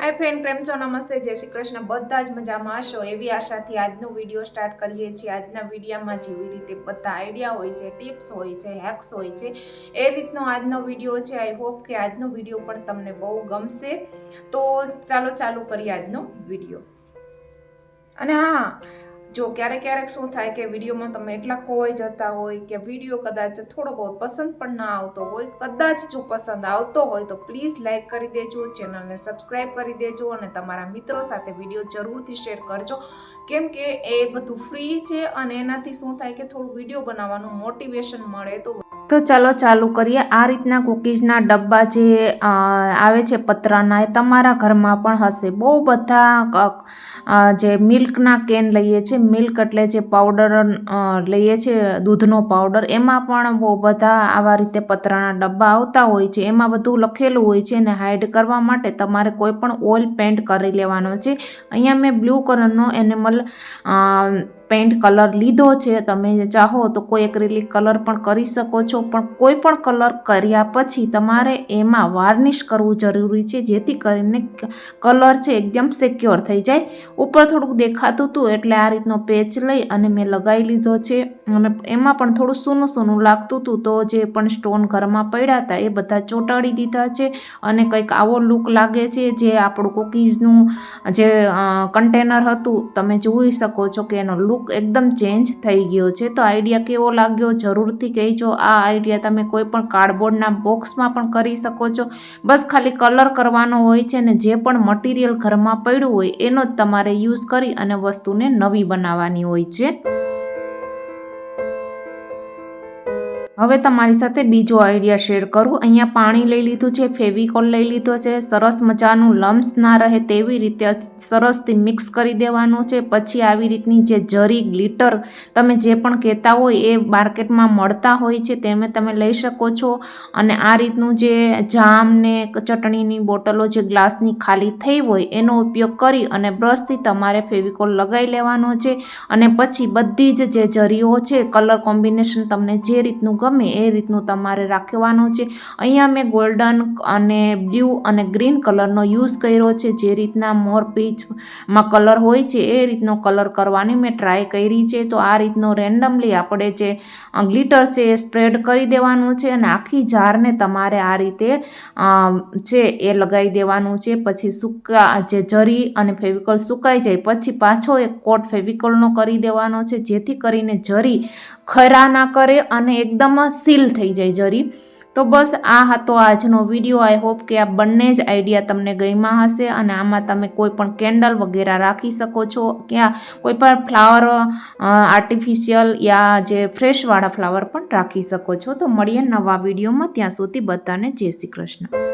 હાય friend પ્રેમ છો? નમસ્તે. જય શ્રી કૃષ્ણ. બધા જ મજામાં હશો? એવી આશાથી આજનો વીડિયો સ્ટાર્ટ કરીએ છીએ. આજના વિડીયોમાં જેવી રીતે બધા આઈડિયા હોય છે ટિપ્સ હોય છે હેક્સ હોય છે, એ રીતનો આજનો વીડિયો છે. આઈ હોપ કે આજનો વીડિયો પણ તમને બહુ ગમશે. તો ચાલો ચાલુ કરીએ આજનો વીડિયો અને હા જો ક્યારેક ક્યારેક શું થાય કે વિડીયોમાં તમે એટલા ખોવાઈ જતા હોય કે વીડિયો કદાચ થોડો બહુ પસંદ પણ ના આવતો હોય, કદાચ જો પસંદ આવતો હોય તો પ્લીઝ લાઈક કરી દેજો ચેનલને સબસ્ક્રાઈબ કરી દેજો અને તમારા મિત્રો સાથે વીડિયો જરૂરથી શેર કરજો. કેમ કે એ બધું ફ્રી છે અને એનાથી શું થાય કે થોડું વીડિયો બનાવવાનું મોટિવેશન મળે તો તો ચાલો ચાલુ કરીએ. આ રીતના કૂકીઝના ડબ્બા જે આવે છે પતરાના, એ તમારા ઘરમાં પણ હશે. બહુ બધા જે મિલ્કના કેન લઈએ છીએ, મિલ્ક એટલે જે પાવડર લઈએ છીએ, દૂધનો પાવડર, એમાં પણ બહુ બધા આવા રીતે પતરાના ડબ્બા આવતા હોય છે. એમાં બધું લખેલું હોય છે અને હાઇડ કરવા માટે તમારે કોઈ પણ ઓઇલ પેન્ટ કરી લેવાનો છે. અહીંયા મેં બ્લુ કલરનો એનિમલ પેન્ટ કલર લીધો છે, તમે ચાહો તો કોઈ એક્રેલિક કલર પણ કરી શકો છો, પણ કોઈ પણ કલર કર્યા પછી તમારે એમાં વાર્નિશ કરવું જરૂરી છે, જેથી કરીને કલર છે એકદમ સિક્યોર થઈ જાય. ઉપર થોડુંક દેખાતું હતું એટલે આ રીતનો પેચ લઈ અને મેં લગાવી લીધો છે, અને એમાં પણ થોડું સૂનું સૂનું લાગતું હતું તો જે પણ સ્ટોન ઘરમાં પડ્યા હતા એ બધા ચોંટાડી દીધા છે, અને કંઈક આવો લુક લાગે છે જે આપણું કુકીઝનું જે કન્ટેનર હતું, તમે જોઈ શકો છો કે એનો લુક એકદમ ચેન્જ થઈ ગયો છે. તો આઈડિયા કેવો લાગ્યો? જરૂરથી કહેજો. આ આઈડિયા તમે કોઈ પણ કાર્ડબોર્ડના બોક્સમાં પણ કરી શકો છો. બસ ખાલી કલર કરવાનો હોય છે ને જે પણ મટીરિયલ ઘરમાં પડ્યું હોય એનો જ તમારે યુઝ કરી અને વસ્તુને નવી બનાવવાની હોય છે. હવે તમારી સાથે બીજો આઈડિયા શેર કરું. અહીંયા પાણી લઈ લીધું છે, ફેવિકોલ લઈ લીધો છે, સરસ મજાનું લમ્સ ના રહે તેવી રીતે સરસથી મિક્સ કરી દેવાનું છે. પછી આવી રીતની જે જરી ગ્લિટર તમે જે પણ કહેતા હોય એ માર્કેટમાં મળતા હોય છે, તેને તમે લઈ શકો છો. અને આ રીતનું જે જામ ને ચટણીની બોટલો જે ગ્લાસની ખાલી થઈ હોય એનો ઉપયોગ કરી અને બ્રશથી તમારે ફેવિકોલ લગાવી લેવાનો છે. અને પછી બધી જ જે જરીઓ છે કલર કોમ્બિનેશન તમને જે રીતનું ગમે એ રીતનું તમારે રાખવાનું છે. અહીંયા મેં ગોલ્ડન અને બ્લુ અને ગ્રીન કલરનો યુઝ કર્યો છે. જે રીતના મોર પીચમાં કલર હોય છે, એ રીતનો કલર કરવાની મેં ટ્રાય કરી છે. તો આ રીતનો રેન્ડમલી આપણે જે ગ્લિટર છે, એ સ્પ્રેડ કરી દેવાનું છે અને આખી જારને તમારે આ રીતે છે, એ લગાવી દેવાનું છે. પછી સૂકા, જે જરી અને ફેવિકોલ સુકાઈ જાય, પછી પાછો એક કોટ ફેવિકોલનો કરી દેવાનો છે. જેથી કરીને જરી ખરા ના કરે અને એકદમ સીલ થઈ જાય જરી. તો બસ આ હતો આજનો વીડિયો. આઈ હોપ કે આ બંને જ આઈડિયા તમને ગઈમાં હશે અને આમાં તમે કોઈ પણ કેન્ડલ વગેરે રાખી શકો છો ક્યાં કોઈ પણ ફ્લાવર આર્ટિફિશિયલ યા જે ફ્રેશવાળા ફ્લાવર પણ રાખી શકો છો. તો મળીએ નવા વિડીયોમાં. ત્યાં સુધી બધાને જય શ્રી કૃષ્ણ.